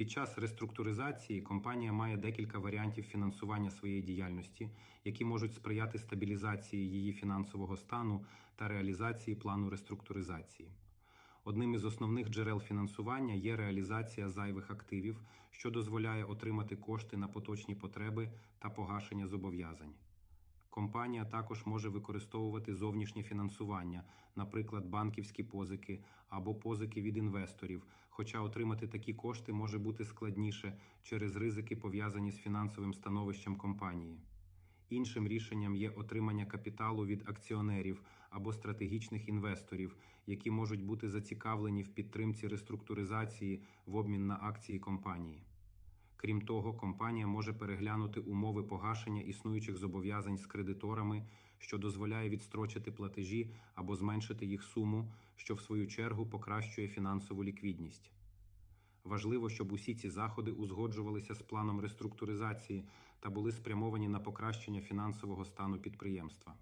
Під час реструктуризації компанія має декілька варіантів фінансування своєї діяльності, які можуть сприяти стабілізації її фінансового стану та реалізації плану реструктуризації. Одним із основних джерел фінансування є реалізація зайвих активів, що дозволяє отримати кошти на поточні потреби та погашення зобов'язань. Компанія також може використовувати зовнішнє фінансування, наприклад, банківські позики або позики від інвесторів, хоча отримати такі кошти може бути складніше через ризики, пов'язані з фінансовим становищем компанії. Іншим рішенням є отримання капіталу від акціонерів або стратегічних інвесторів, які можуть бути зацікавлені в підтримці реструктуризації в обмін на акції компанії. Крім того, компанія може переглянути умови погашення існуючих зобов'язань з кредиторами, що дозволяє відстрочити платежі або зменшити їх суму, що в свою чергу покращує фінансову ліквідність. Важливо, щоб усі ці заходи узгоджувалися з планом реструктуризації та були спрямовані на покращення фінансового стану підприємства.